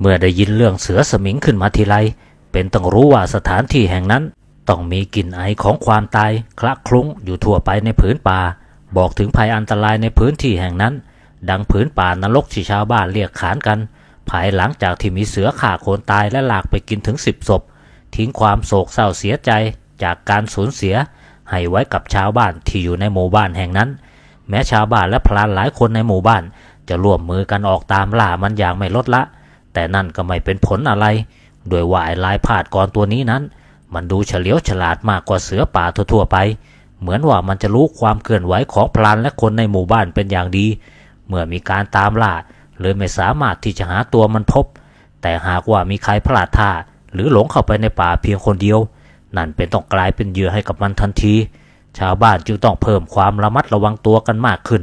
เมื่อได้ยินเรื่องเสือสมิงขึ้นมาทีไร เป็นต้องรู้ว่าสถานที่แห่งนั้น ต้องมีกลิ่นไอของความตายคละคลุ้งอยู่ทั่วไปในผืนป่า บอกถึงภัยอันตรายในพื้นที่แห่งนั้น ดังผืนป่านรกที่ชาวบ้านเรียกขานกัน ภายหลังจากที่มีเสือข่าคนตายและหลากไปกินถึงสิบศพ ทิ้งความโศกเศร้าเสียใจจากการสูญเสีย ให้ไว้กับชาวบ้านที่อยู่ในหมู่บ้านแห่งนั้น แม้ชาวบ้านและพลานหลายคนในหมู่บ้าน จะร่วมมือกันออกตามล่ามันอย่างไม่ลดละ แต่นั่นก็ไม่เป็นผลอะไรโดยว่าไอ้ลายผาดกรตัวนี้นั้น มันดูเฉลียวฉลาดมากกว่าเสือป่าทั่วๆไป เหมือนว่ามันจะรู้ความเคลื่อนไหวของพลานและคนในหมู่บ้านเป็นอย่างดี เมื่อมีการตามล่าเลยไม่สามารถที่จะหาตัวมันพบ แต่หากว่ามีใครพลาดท่า หรือหลงเข้าไปในป่าเพียงคนเดียว นั่นเป็นต้องกลายเป็นเหยื่อให้กับมันทันที ชาวบ้านจึงต้องเพิ่มความระมัดระวังตัวกันมากขึ้น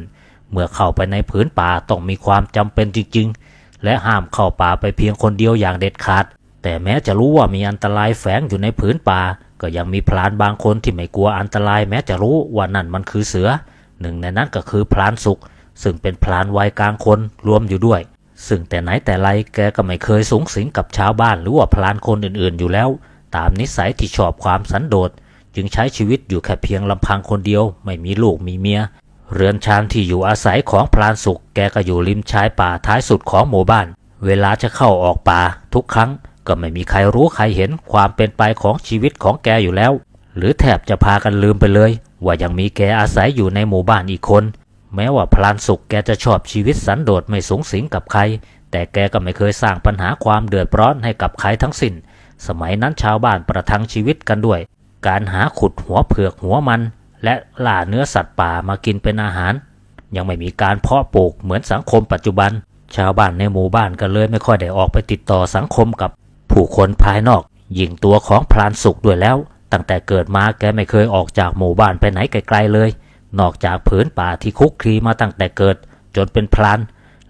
เมื่อเข้าไปในผืนป่าต้องมีความจำเป็นจริงๆ และห้ามเข้าป่าไปเพียงคนเดียวอย่างเด็ดขาด แต่แม้จะรู้ว่ามีอันตรายแฝงอยู่ในผืนป่า ก็ยังมีพลานบางคนที่ไม่กลัวอันตรายแม้จะรู้ว่านั่นมันคือเสือ หนึ่งในนั้นก็คือพลานสุข ซึ่งเป็นพลานวัยกลางคนรวมอยู่ด้วย ซึ่งแต่ไหนแต่ไรแกก็ไม่เคยสูงสิงกับชาวบ้านหรือว่าพลานคนอื่นๆ อยู่แล้ว ตามนิสัยที่ชอบความสันโดษ จึงใช้ชีวิตอยู่แค่เพียงลำพังคนเดียว ไม่มีลูกมีเมีย เรือนชานที่อยู่อาศัยของพลานสุข แกก็อยู่ริมชายป่าท้ายสุดของหมู่บ้าน เวลาจะเข้าออกป่า ทุกครั้งก็ไม่มีใครรู้ใครเห็นความเป็นไปของชีวิตของแกอยู่แล้ว หรือแทบจะพากันลืมไปเลย ว่ายังมีแกอาศัยอยู่ในหมู่บ้านอีกคน แม้ว่าพลานสุขแกจะชอบชีวิตสันโดษไม่สูงสิงกับใคร แต่แกก็ไม่เคยสร้างปัญหาความเดือดร้อนให้กับใครทั้งสิ้น สมัยนั้นชาวบ้านประทังชีวิตกันด้วย การหาขุดหัวเผือกหัวมัน และล่าเนื้อสัตว์ป่ามากินเป็นอาหาร ยังไม่มีการเพาะปลูกเหมือนสังคมปัจจุบัน ชาวบ้านในหมู่บ้านก็เลยไม่ค่อยได้ออกไปติดต่อสังคมกับผู้คนภายนอก ยิ่งตัวของพลานสุขด้วยแล้ว ตั้งแต่เกิดมาแกไม่เคยออกจากหมู่บ้านไปไหนไกลๆเลย นอกจากผืนป่าที่คุกคลีมาตั้งแต่เกิด จนเป็นพลาน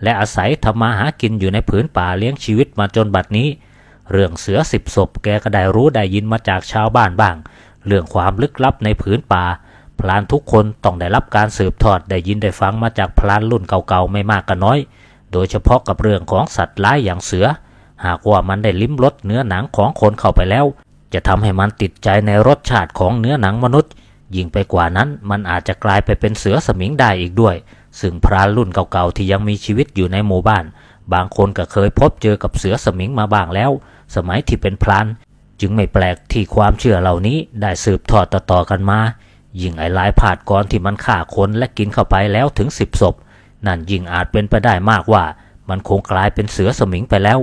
และอาศัยทำมาหากินอยู่ในผืนป่าเลี้ยงชีวิตมาจนบัดนี้ เรื่องเสือสิบศพแกก็ได้รู้ได้ยินมาจากชาวบ้านบ้าง เรื่องความลึกลับในผืนป่า พลานทุกคนต้องได้รับการสืบทอดได้ยินได้ฟังมาจากพลานรุ่นเก่าๆไม่มากก็น้อย โดยเฉพาะกับเรื่องของสัตว์ร้ายอย่างเสือ หากว่ามันได้ลิ้มรสเนื้อหนังของคนเข้าไปแล้ว จะทำให้มันติดใจในรสชาติของเนื้อหนังมนุษย์ ยิ่งไปกว่านั้นมันอาจจะกลายไปเป็นเสือสมิงได้อีกด้วย ซึ่งพรานรุ่นเก่าๆที่ยังมีชีวิตอยู่ในหมู่บ้าน บางคนก็เคยพบเจอกับเสือสมิงมาบ้างแล้ว สมัยที่เป็นพราน จึงไม่แปลกที่ความเชื่อเหล่านี้ได้สืบทอดต่อๆกันมา ยิ่งไอ้ลายผาดกรที่มันฆ่าคนและกินเข้าไปแล้วถึงสิบศพ นั่นยิ่งอาจเป็นไปได้มากว่า มันคงกลายเป็นเสือสมิงไปแล้ว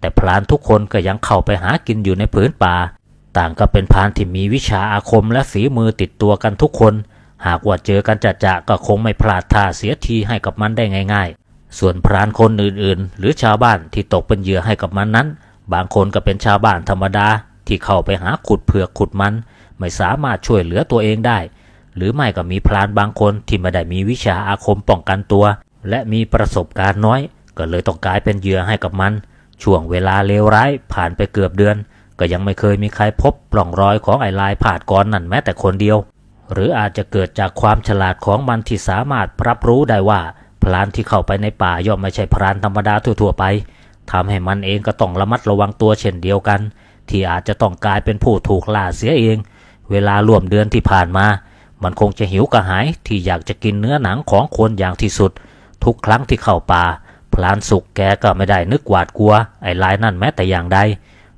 แต่พรานทุกคนก็ยังเข้าไปหากินอยู่ในผืนป่า ต่างก็เป็นพรานที่มีวิชาอาคมและฝีมือติดตัวกันทุกคน หากว่าเจอกันจะจะก็คงไม่พลาดท่าเสียทีให้กับมันได้ง่าย ๆ ส่วนพรานคนอื่นๆ หรือชาวบ้านที่ตกเป็นเหยื่อให้กับมันนั้น บางคนก็เป็นชาวบ้านธรรมดาที่เข้าไปหาขุดเผือกขุดมัน ไม่สามารถช่วยเหลือตัวเองได้ หรือไม่ก็มีพรานบางคนที่ไม่ได้มีวิชาอาคมป้องกันตัว และมีประสบการณ์น้อย ก็เลยต้องกลายเป็นเหยื่อให้กับมัน ช่วงเวลาเลวร้ายผ่านไปเกือบเดือน ก็ยังไม่เคยมีใครพบปล่องรอยของไอ้ลายผาดกรนั่นแม้แต่คนเดียว หรืออาจจะเกิดจากความฉลาดของมันที่สามารถรับรู้ได้ว่าพลานที่เข้าไปในป่าย่อมไม่ใช่พรานธรรมดาทั่วๆไปทำให้มันเองก็ต้องระมัดระวังตัวเช่นเดียวกัน ที่อาจจะต้องกลายเป็นผู้ถูกล่าเสียเอง เวลาร่วมเดือนที่ผ่านมา มันคงจะหิวกระหายที่อยากจะกินเนื้อหนังของคนอย่างที่สุด ทุกครั้งที่เข้าป่าพลานสุกแกก็ไม่ได้นึกหวาดกลัว ไอ้ลายนั่นแม้แต่อย่างใด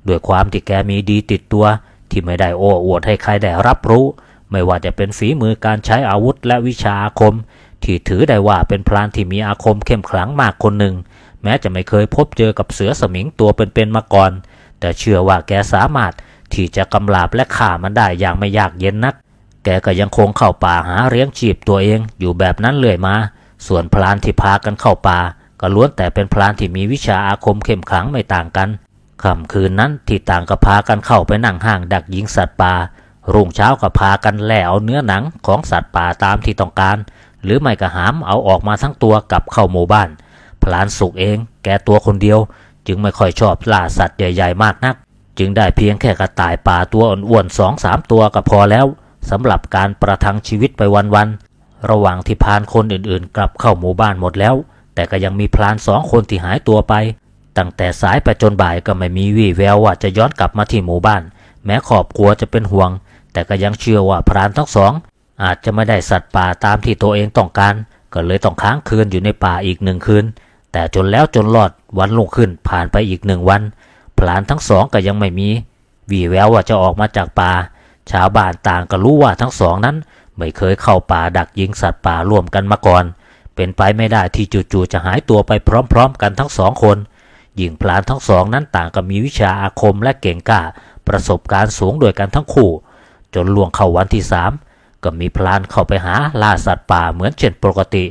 ด้วยความที่แกมีดีติดตัว ที่ไม่ได้โอ้อวดให้ใครได้รับรู้ ไม่ว่าจะเป็นฝีมือการใช้อาวุธและวิชาอาคม ที่ถือได้ว่าเป็นพลานที่มีอาคมเข้มขลังมากคนหนึ่ง แม้จะไม่เคยพบเจอกับเสือสมิงตัวเป็นๆมาก่อน แต่เชื่อว่าแกสามารถที่จะกำลาบและฆ่ามันได้อย่างไม่ยากเย็นนัก แกก็ยังคงเข้าป่าหาเลี้ยงชีพตัวเองอยู่แบบนั้นเรื่อยมา ส่วนพลานที่พากันเข้าป่า ก็ล้วนแต่เป็นพลานที่มีวิชาอาคมเข้มขังไม่ต่างกันค่ำคืนนั้นที่ต่างก็พากันเข้าไปนั่งห้างดักยิงสัตว์ป่า รุ่งเช้าก็พากันแล่เอาเนื้อหนังของสัตว์ป่าตามที่ต้องการ หรือไม่ก็หามเอาออกมาทั้งตัวกลับเข้าหมู่บ้าน พลานสุกเองแกตัวคนเดียว จึงไม่ค่อยชอบล่าสัตว์ใหญ่ ๆ มากนัก จึงได้เพียงแค่กระต่ายป่าตัวอ้วนๆสองสามตัวก็พอแล้ว สำหรับการประทังชีวิตไปวันๆระหว่างที่พานคนอื่นๆ กลับเข้าหมู่บ้านหมดแล้ว แต่ก็ยังมีพรานสองคนที่หายตัวไป ตั้งแต่สายไปจนบ่ายก็ไม่มีวี่แววว่าจะย้อนกลับมาที่หมู่บ้าน แม้ครอบครัวจะเป็นห่วง แต่ก็ยังเชื่อว่าพรานทั้งสอง อาจจะไม่ได้สัตว์ป่าตามที่ตัวเองต้องการ ก็เลยต้องค้างคืนอยู่ในป่าอีกหนึ่งคืน แต่จนแล้วจนรอดวันลงขึ้นผ่านไปอีกหนึ่งวันพรานทั้งสองก็ยังไม่มีวี่แววว่าจะออกมาจากป่า ชาวบ้านต่างก็รู้ว่าทั้งสองนั้น ไม่เคยเข้าป่าดักยิงสัตว์ป่าร่วมกันมาก่อน เป็นไปไม่ได้ที่จู่ๆจะหายตัวไปพร้อมๆ กันทั้งสองคนหญิงพลานทั้งสองนั้นต่างก็มีวิชาอาคมและเก่งกล้า ประสบการณ์สูงด้วยกันทั้งคู่ จนล่วงเข้าวันที่สามก็มีพลานเข้าไปหาล่าสัตว์ป่าเหมือนเช่นปกติ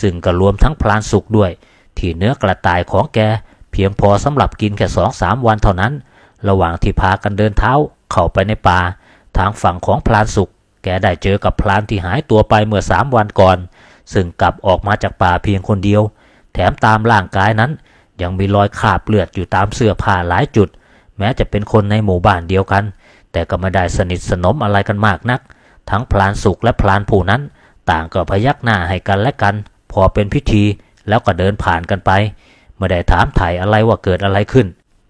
ซึ่งก็รวมทั้งพลานสุกด้วย ที่เนื้อกระต่ายของแก เพียงพอสำหรับกินแค่สองสามวันเท่านั้น ระหว่างที่พากันเดินเท้าเข้าไปในป่า ทางฝั่งของพลานสุกแกได้เจอกับพลานที่หายตัวไปเมื่อสามวันก่อน ซึ่งกลับออกมาจากป่าเพียงคนเดียว แถมตามร่างกายนั้น ยังมีรอยคราบเลือดอยู่ตามเสื้อผ้าหลายจุด แม้จะเป็นคนในหมู่บ้านเดียวกัน แต่ก็ไม่ได้สนิทสนมอะไรกันมากนัก ทั้งพลานสุกและพลานผู้นั้น ต่างก็พยักหน้าให้กันและกัน พอเป็นพิธีแล้วก็เดินผ่านกันไปไม่ได้ถามถ่ายอะไรว่าเกิดอะไรขึ้น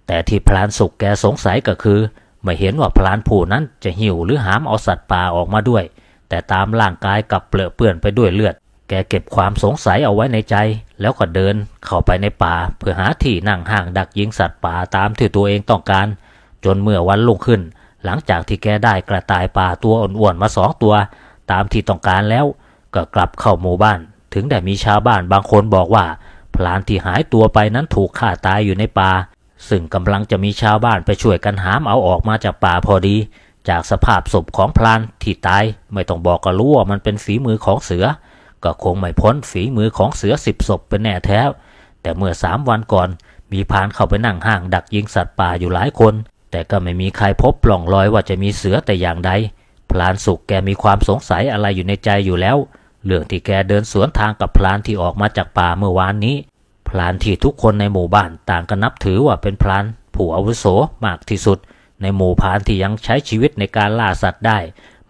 แต่ที่พลานสุกแกสงสัยก็คือ ไม่เห็นว่าพลานผู้นั้นจะหิวหรือหามเอาสัตว์ป่าออกมาด้วย แต่ตามร่างกายกลับเปลือเปื้อนไปด้วยเลือด แกเก็บความสงสัยเอาไว้ในใจ แล้วก็เดินเข้าไปในป่า เพื่อหาที่นั่งห่างดักยิงสัตว์ป่าตามที่ตัวเองต้องการ จนเมื่อวันรุ่งขึ้น หลังจากที่แกได้กระต่ายป่าตัวอ้วนๆมาสองตัว ตามที่ต้องการแล้ว ก็กลับเข้าหมู่บ้าน ถึงได้มีชาวบ้านบางคนบอกว่าพลานที่หายตัวไปนั้นถูกฆ่าตายอยู่ในป่า ซึ่งกำลังจะมีชาวบ้านไปช่วยกันหามเอาออกมาจากป่าพอดี จากสภาพศพของพลานที่ตายไม่ต้องบอกก็รู้ว่ามันเป็นฝีมือของเสือ ก็คงไม่พ้นฝีมือของเสือสิบศพเป็นแน่แท้ แต่เมื่อสามวันก่อน มีพานเข้าไปนั่งห้างดักยิงสัตว์ป่าอยู่หลายคน แต่ก็ไม่มีใครพบปล่องรอยว่าจะมีเสือแต่อย่างใดพลานสุกแกมีความสงสัยอะไรอยู่ในใจอยู่แล้ว เรื่องที่แกเดินสวนทางกับพลานที่ออกมาจากป่าเมื่อวานนี้ พลานที่ทุกคนในหมู่บ้านต่างก็นับถือว่าเป็นพลานผู้อาวุโสมากที่สุด ในหมู่พรานที่ยังใช้ชีวิตในการล่าสัตว์ได้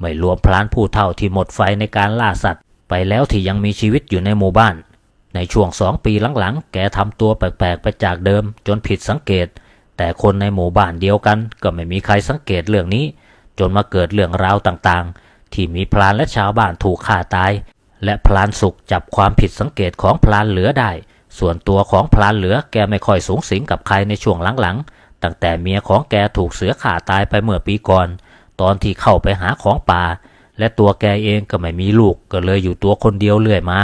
ไม่รวมพลานผู้เฒ่าที่หมดไฟในการล่าสัตว์ ไปแล้วที่ยังมีชีวิตอยู่ในหมู่บ้าน ในช่วงสองปีหลังๆ แกทำตัวแปลกๆไปจากเดิมจนผิดสังเกต แต่คนในหมู่บ้านเดียวกัน ก็ไม่มีใครสังเกตเรื่องนี้ จนมาเกิดเรื่องราวต่างๆ ที่มีพลานและชาวบ้านถูกฆ่าตาย และพลานสุกจับความผิดสังเกตของพลานเหลือได้ ส่วนตัวของพลานเหลือแกไม่ค่อยสูงสิงกับใครในช่วงหลังๆ ตั้งแต่เมียของแกถูกเสือข่าตายไปเมื่อปีก่อน ตอนที่เข้าไปหาของป่า และตัวแกเองก็ไม่มีลูกก็เลยอยู่ตัวคนเดียวเรื่อยมา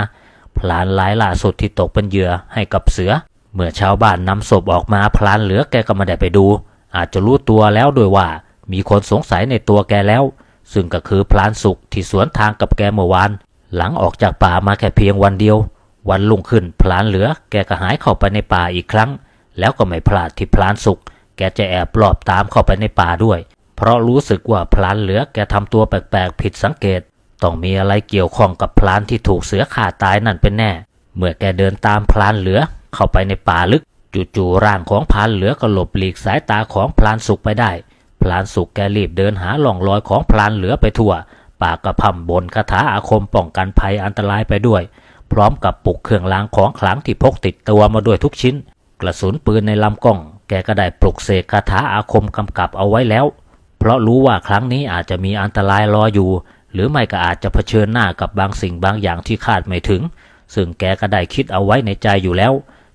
พลานรายล่าสุดที่ตกเป็นเหยื่อให้กับเสือ เมื่อชาวบ้านนำศพออกมาพลานเหลือแกก็ไม่ได้ไปดู อาจจะรู้ตัวแล้วด้วยว่า มีคนสงสัยในตัวแกแล้ว ซึ่งก็คือพลานสุกที่สวนทางกับแกเมื่อวานหลังออกจากป่ามาแค่เพียงวันเดียว วันลุ่งขึ้นพลานเหลือ แกก็หายเข้าไปในป่าอีกครั้ง แล้วก็ไม่พลาดที่พลานสุกแกจะแอบลอบตามเข้าไปในป่าด้วย เพราะรู้สึกว่าพลานเหลือแกทำตัวแปลกๆผิดสังเกต ต้องมีอะไรเกี่ยวข้องกับพลานที่ถูกเสือข่าตายนั่นเป็นแน่ เมื่อแกเดินตามพลานเหลือเข้าไปในป่าลึก จู่ๆร่างของพลานเหลือก็หลบหลีกสายตาของพลานสุกไปได้ พลานสุกแกรีบเดินหาหล่องรอยของพลานเหลือไปทั่ว ปากกระพำบนคาถาอาคมป้องกันภัยอันตรายไปด้วย พร้อมกับปลุกเครื่องรางของขลังที่พกติดตัวมาด้วยทุกชิ้น กระสุนปืนในลำกล้อง แกก็ได้ปลุกเสกคาถาอาคมกำกับเอาไว้แล้ว เพราะรู้ว่าครั้งนี้อาจจะมีอันตรายรออยู่ หรือไม่ก็อาจจะเผชิญหน้ากับบางสิ่งบางอย่างที่คาดไม่ถึง ซึ่งแกก็ได้คิดเอาไว้ในใจอยู่แล้ว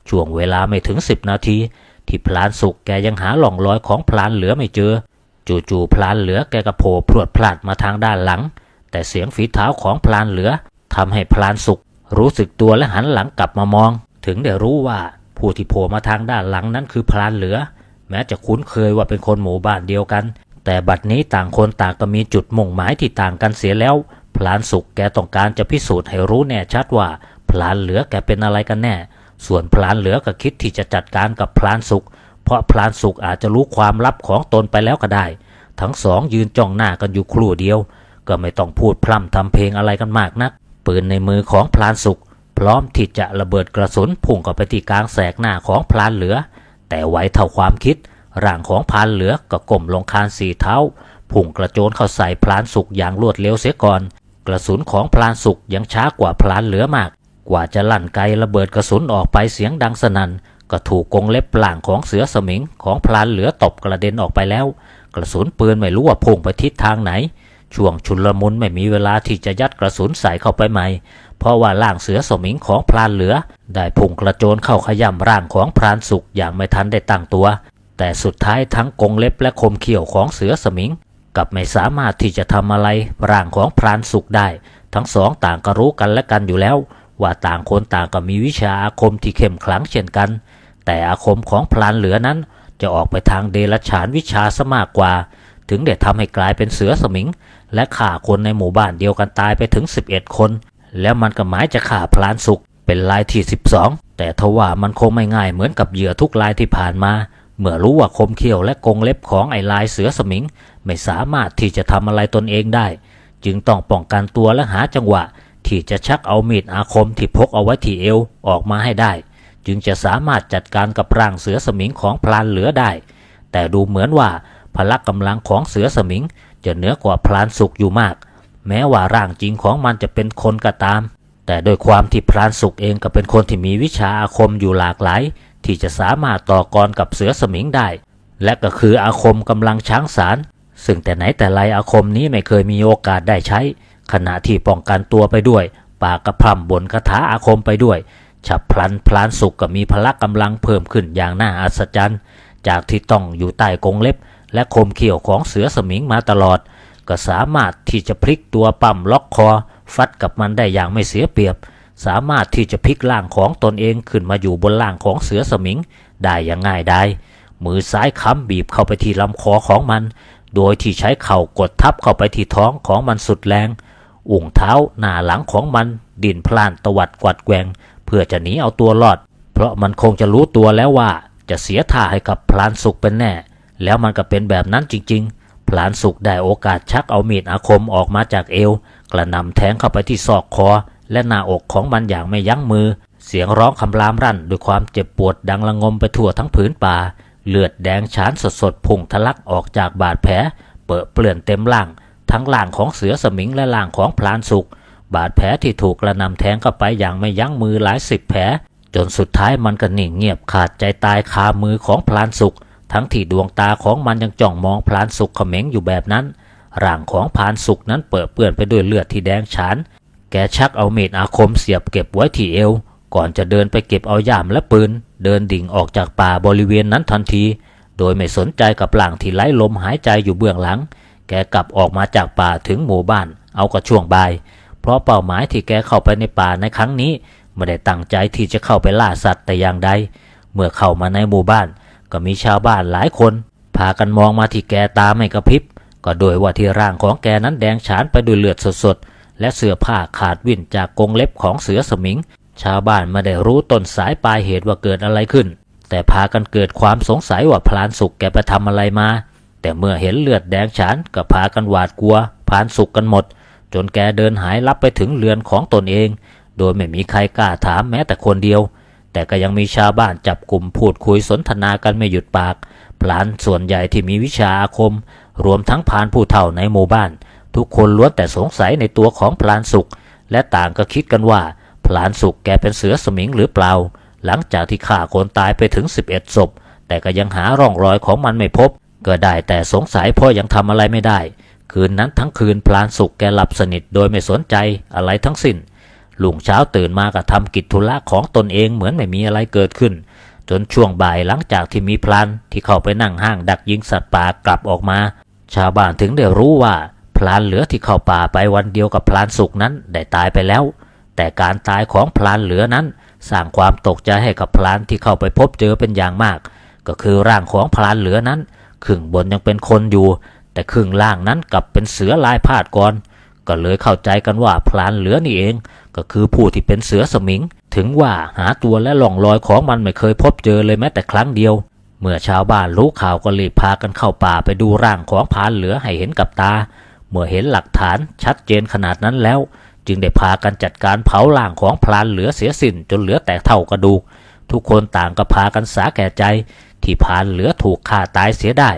ช่วงเวลาไม่ถึงสิบนาที ที่พลานสุกแกยังหาหล่องรอยของพลานเหลือไม่เจอ จู่ๆพลานเหลือแกก็โผล่พรวดพลาดมาทางด้านหลัง แต่เสียงฝีเท้าของพลานเหลือทำให้พลานสุก รู้สึกตัวและหันหลังกลับมามอง ถึงได้รู้ว่าผู้ที่โผล่มาทางด้านหลังนั้นคือพลานเหลือ แม้จะคุ้นเคยว่าเป็นคนหมู่บ้านเดียวกัน แต่บัดนี้ต่างคนต่างก็มีจุดมุ่งหมายที่ต่างกันเสียแล้วพลานสุกแกต้องการจะพิสูจน์ให้รู้แน่ชัดว่าพลานเหลือแกเป็นอะไรกันแน่ ส่วนพลานเหลือก็คิดที่จะจัดการกับพลานสุกเพราะพลานสุกอาจจะรู้ความลับของตนไปแล้วก็ได้ ทั้งสองยืนจ้องหน้ากันอยู่ครู่เดียว ก็ไม่ต้องพูดพร่ำทำเพลงอะไรกันมากนัก ปืนในมือของพลานสุกพร้อมที่จะระเบิดกระสุนพุ่งเข้าไปที่กลางแสกหน้าของพลานเหลือ แต่ไวเท่าความคิด ร่างของพลานเหลือก็ก้มลงคานสี่เท้าพุ่งกระโจนเข้าใส่พลานสุกอย่างรวดเร็วเสียก่อน กระสุนของพลานสุกยังช้ากว่าพลานเหลือมาก กว่าจะลั่นไกลระเบิดกระสุนออกไปเสียงดังสนั่นก็ถูกกงเล็บหล่างของเสือสมิงของพลานเหลือตบกระเด็นออกไปแล้ว กระสุนปืนไม่รู้ว่าพุ่งไปทิศทางไหน ช่วงชุลมุนไม่มีเวลาที่จะยัดกระสุนใส่เข้าไปใหม่ เพราะว่าร่างเสือสมิงของพลานเหลือ ได้พุ่งกระโจนเข้าขย่ำร่างของพรานสุกอย่างไม่ทันได้ตั้งตัว แต่สุดท้ายทั้งกงเล็บและคมเขี้ยวของเสือสมิงกับไม่สามารถที่จะทำอะไรร่างของพรานสุกได้ ทั้งสองต่างก็รู้กันและกันอยู่แล้ว ว่าต่างคนต่างก็มีวิชาอาคมที่เข้มขลังเช่นกัน แต่อาคมของพลานเหลือนั้น จะออกไปทางเดรัจฉานวิชาซะมากกว่า ถึงได้ทำให้กลายเป็นเสือสมิง และฆ่าคนในหมู่บ้านเดียวกันตายไปถึง 11 คน แล้วมันก็หมายจะฆ่าพลานสุกเป็นรายที่ 12 แต่ทว่ามันคงไม่ง่ายเหมือนกับเหยื่อทุกรายที่ผ่านมา เมื่อรู้ว่าคมเขี้ยวและกงเล็บของไอ้ลายเสือสมิง ไม่สามารถที่จะทำอะไรตนเองได้ จึงต้องป้องกันตัวและหาจังหวะ ที่จะชักเอามีดอาคมที่พกเอาไว้ที่เอวออกมาให้ได้ จึงจะสามารถจัดการกับร่างเสือสมิงของพลานเหลือได้ แต่ดูเหมือนว่า พละกำลังของเสือสมิง จะเหนือกว่าพลานสุกอยู่มาก แม้ว่าร่างจริงของมันจะเป็นคนก็ตาม แต่โดยความที่พรานสุกเองก็เป็นคนที่มีวิชาอาคมอยู่หลากหลาย ที่จะสามารถต่อกรกับเสือสมิงได้ และก็คืออาคมกำลังช้างสาร ซึ่งแต่ไหนแต่ไรอาคมนี้ไม่เคยมีโอกาสได้ใช้ ขณะที่ป้องกันตัวไปด้วย ปากกระพร่ำบนคาถาอาคมไปด้วยฉับพลันพลานสุกก็มีพละกำลังเพิ่มขึ้นอย่างน่าอัศจรรย์ จากที่ต้องอยู่ใต้กรงเล็บ และคมเขี่ยวของเสือสมิงมาตลอด ก็สามารถที่จะพลิกตัวปั่มล็อกคอ ฟัดกับมันได้อย่างไม่เสียเปรียบ สามารถที่จะพลิกร่างของตนเองขึ้นมาอยู่บนร่างของเสือสมิง ได้อย่างง่ายได้มือซ้ายค้ำบีบเข้าไปที่ลำคอของมัน โดยที่ใช้เข่ากดทับเข้าไปที่ท้องของมันสุดแรงอุ่งเท้าหน้าหลังของมัน ดินพล่านตวัดกวัดแกงเพื่อจะหนีเอาตัวรอด เพราะมันคงจะรู้ตัวแล้วว่าจะเสียท่าให้กับพลานสุกเป็นแน่ แล้วมันก็เป็นแบบนั้นจริง ๆ พลานสุกได้โอกาสชักเอามีดอาคมออกมาจากเอว กระนำแทงเข้าไปที่ศอกคอ และหน้าอกของมันอย่างไม่ยั้งมือ เสียงร้องคำรามรั่นด้วยความเจ็บปวดดังระงมไปทั่วทั้งผืนป่า เลือดแดงฉานสดๆพุ่งทะลักออกจากบาดแผล เปื้อเปลื่อนเต็มร่าง ทั้งร่างของเสือสมิงและร่างของพลานสุกบาดแผลที่ถูกกระนำแทงเข้าไปอย่างไม่ยั้งมือหลายสิบแผลจนสุดท้ายมันก็นิ่งเงียบขาดใจตายคามือของพลานสุก ทั้งที่ดวงตาของมันยังจ้องมองพลานสุกเขม็งอยู่แบบนั้น ร่างของพลานสุกนั้นเปื้อเปื้อนไปด้วยเลือดที่แดงฉาน แกชักเอามีดอาคมเสียบเก็บไว้ที่เอว ก่อนจะเดินไปเก็บเอาย่ามและปืน เดินดิ่งออกจากป่าบริเวณนั้นทันที โดยไม่สนใจกับร่างที่ไร้ลมหายใจอยู่เบื้องหลัง แกกลับออกมาจากป่าถึงหมู่บ้าน เอากระช่วงบ่าย เพราะเป้าหมายที่แกเข้าไปในป่าในครั้งนี้ไม่ได้ตั้งใจที่จะเข้าไปล่าสัตว์แต่อย่างใด เมื่อเข้ามาในหมู่บ้าน ก็มีชาวบ้านหลายคน พากันมองมาที่แกตาไม่กระพริบ ก็โดยว่าที่ร่างของแกนั้นแดงฉานไปด้วยเลือดสดๆ และเสื้อผ้าขาดวิ่นจากกรงเล็บของเสือสมิง ชาวบ้านไม่ได้รู้ต้นสายปลายเหตุว่าเกิดอะไรขึ้น แต่พากันเกิดความสงสัยว่าพลานสุกแกไปทำอะไรมา แต่เมื่อเห็นเลือดแดงฉานก็พากันหวาดกลัวพลานสุกกันหมด จนแกเดินหายลับไปถึงเรือนของตนเอง โดยไม่มีใครกล้าถามแม้แต่คนเดียว แต่ก็ยังมีชาวบ้านจับกลุ่มพูดคุยสนทนากันไม่หยุดปาก พลานส่วนใหญ่ที่มีวิชาอาคม รวมทั้งพานผู้เฒ่าในหมู่บ้าน ทุกคนล้วนแต่สงสัยในตัวของพลานสุกและต่างก็คิดกันว่า พลานสุกแกเป็นเสือสมิงหรือเปล่า หลังจากที่ฆ่าคนตายไปถึง 11ศพ แต่ก็ยังหาร่องรอยของมันไม่พบ ก็ได้แต่สงสัยเพราะยังทำอะไรไม่ได้ คืนนั้นทั้งคืนพลานสุกแกหลับสนิทโดยไม่สนใจอะไรทั้งสิ้น ลุงเช้าตื่นมาก็ทำกิจธุระของตนเองเหมือนไม่มีอะไรเกิดขึ้น จนช่วงบ่ายหลังจากที่มีพลานที่เข้าไปนั่งห้างดักยิงสัตว์ป่ากลับออกมา ชาวบ้านถึงได้รู้ว่าพลานเหลือที่เข้าป่าไปวันเดียวกับพลานสุกนั้นได้ตายไปแล้ว แต่การตายของพลานเหลือนั้น สร้างความตกใจให้กับพลานที่เข้าไปพบเจอเป็นอย่างมาก ก็คือร่างของพลานเหลือนั้นครึ่งบนยังเป็นคนอยู่ แต่ครึ่งล่างนั้นกลับเป็นเสือลายพาดก่อนก็เลยเข้าใจกันว่าพลานเหลือนี่เอง ก็คือผู้ที่เป็นเสือสมิง ถึงว่าหาตัวและล่องรอยของมันไม่เคยพบเจอเลยแม้แต่ครั้งเดียว เมื่อชาวบ้านรู้ข่าวก็รีบพากันเข้าป่าไปดูร่างของพลานเหลือให้เห็นกับตา เมื่อเห็นหลักฐานชัดเจนขนาดนั้นแล้ว จึงได้พากันจัดการเผาร่างของพลานเหลือเสียสิ้นจนเหลือแต่เท่ากระดูก ทุกคนต่างก็พากันสาแก่ใจ ที่พลานเหลือถูกฆ่าตายเสียได้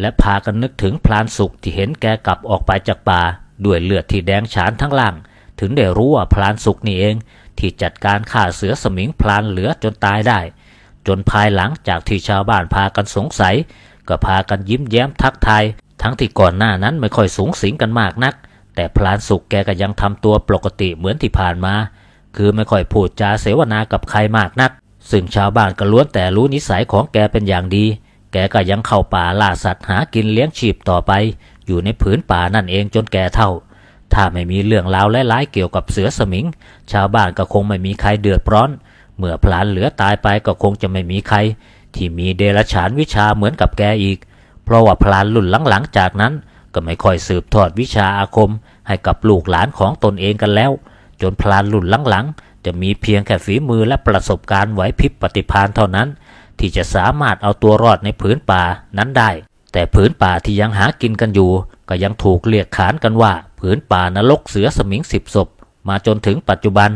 และพากันนึกถึงพลานสุกที่เห็นแกกลับออกไปจากป่าด้วยเลือดที่แดงฉานทั้งล่าง ถึงได้รู้ว่าพลานสุกนี่เอง ที่จัดการฆ่าเสือสมิงพลานเหลือจนตายได้ จนภายหลังจากที่ชาวบ้านพากันสงสัย ก็พากันยิ้มแย้มทักทายทั้งที่ก่อนหน้านั้นไม่ค่อยสูงสิงกันมากนัก แต่พลานสุกแกก็ยังทำตัวปกติเหมือนที่ผ่านมา คือไม่ค่อยพูดจาเสวนากับใครมากนัก ซึ่งชาวบ้านก็ล้วนแต่รู้นิสัยของแกเป็นอย่างดี แกก็ยังเข้าป่าล่าสัตว์หากินเลี้ยงชีพต่อไป อยู่ในผืนป่านั่นเองจนแกเท่า ถ้าไม่มีเรื่องราวร้ายๆเกี่ยวกับเสือสมิง ชาวบ้านก็คงไม่มีใครเดือดร้อน เมื่อพลานเหลือตายไปก็คงจะไม่มีใคร ที่มีเดรัจฉานวิชาเหมือนกับแกอีก เพราะว่าพลานรุ่นหลังๆจากนั้น ก็ไม่ค่อยสืบทอดวิชาอาคม ให้กับลูกหลานของตนเองกันแล้ว จนพลานรุ่นหลังๆจะมีเพียงแค่ฝีมือและประสบการณ์ไหวพริบปฏิภาณเท่านั้น ที่จะสามารถเอาตัวรอดในผืนป่านั้นได้ แต่ผืนป่าที่ยังหากินกันอยู่ ก็ยังถูกเรียกขานกันว่า ผืนป่านรกเสือสมิงสิบศพ มาจนถึงปัจจุบัน